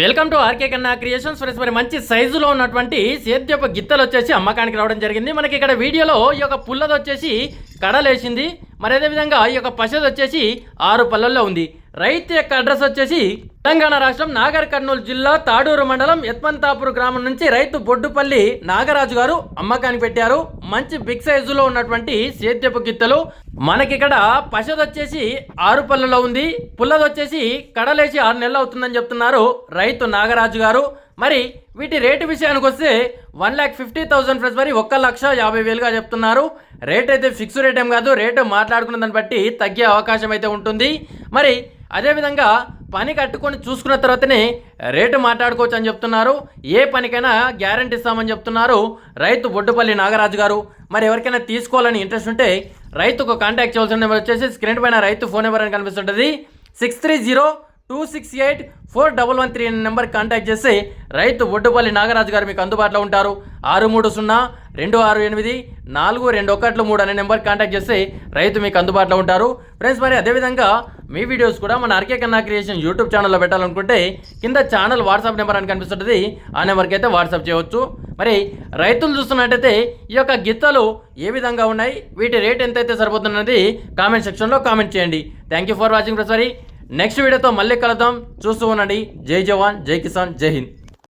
Welcome to RK Kanna creations friends. మరి మంచి సైజులో ఉన్నటువంటి సేద్యపు గిత్తలు వచ్చేసి అమ్మకానికి రావడం జరిగింది. మనకి ఇక్కడ వీడియోలో ఈ యొక్క పుల్లది వచ్చేసి కడలేసింది. మరి అదేవిధంగా ఈ యొక్క పశది వచ్చేసి ఆరు పల్లెల్లో ఉంది. రైతు యొక్క అడ్రస్ వచ్చేసి తెలంగాణ రాష్ట్రం నాగర్ కర్నూలు జిల్లా తాడూరు మండలం యత్మంతాపూర్ గ్రామం నుంచి రైతు బొడ్డుపల్లి నాగరాజు గారు అమ్మకానికి పెట్టారు. మంచి బిగ్ సైజులో ఉన్నటువంటి సేద్యపు గిత్తలు. మనకి ఇక్కడ పశది వచ్చేసి ఆరు పళ్ళలో ఉంది. పుల్లది వచ్చేసి కడలేసి ఆరు నెలలు అవుతుందని చెప్తున్నారు రైతు నాగరాజు గారు. మరి వీటి రేటు విషయానికి వస్తే వన్ ల్యాక్ ఫిఫ్టీ థౌసండ్ ఫ్రెస్ మరి ఒక్క లక్ష యాభై వేలుగా చెప్తున్నారు. రేట్ అయితే ఫిక్స్ రేట్ ఏం కాదు రేటు మాట్లాడుకున్న దాన్ని బట్టి తగ్గే అవకాశం అయితే ఉంటుంది. మరి అదేవిధంగా పని కట్టుకొని చూసుకున్న తర్వాతనే రేటు మాట్లాడుకోవచ్చు అని చెప్తున్నారు. ఏ పనికైనా గ్యారంటీ ఇస్తామని చెప్తున్నారు రైతు బొడ్డుపల్లి నాగరాజు గారు. మరి ఎవరికైనా తీసుకోవాలని ఇంట్రెస్ట్ ఉంటే రైతుకు కాంటాక్ట్ చేయాల్సిన నెంబర్ వచ్చేసి స్క్రీన్ పైన రైతు ఫోన్ నెంబర్ అని కనిపిస్తుంటుంది. Six three zero two six eight four double one three number contact చేసి రైతు బొడ్డుపల్లి నాగరాజు గారు మీకు అందుబాటులో ఉంటారు. ఆరు మూడు సున్నా రెండు ఆరు ఎనిమిది నాలుగు రెండు ఒకట్లు మూడు అనే నెంబర్ కాంటాక్ట్ చేస్తే రైతు మీకు అందుబాటులో ఉంటారు. ఫ్రెండ్స్ మరి అదేవిధంగా మీ వీడియోస్ కూడా మన ఆర్కే కన్నా క్రియేషన్ యూట్యూబ్ ఛానల్లో పెట్టాలనుకుంటే కింద ఛానల్ వాట్సాప్ నెంబర్ అని కనిపిస్తుంటుంది ఆ నెంబర్కి అయితే వాట్సాప్ చేయవచ్చు. మరి రైతులు చూస్తున్నట్టయితే ఈ యొక్క గిత్తలు ఏ విధంగా ఉన్నాయి? వీటి రేట్ ఎంతైతే సరిపోతున్నది కామెంట్ సెక్షన్లో కామెంట్ చేయండి. థ్యాంక్ యూ ఫర్ వాచింగ్ ప్రసారి నెక్స్ట్ వీడియోతో మళ్ళీ కలుద్దాం. చూస్తూ ఉండండి. జై జవాన్ జై కిసాన్ జై హింద్.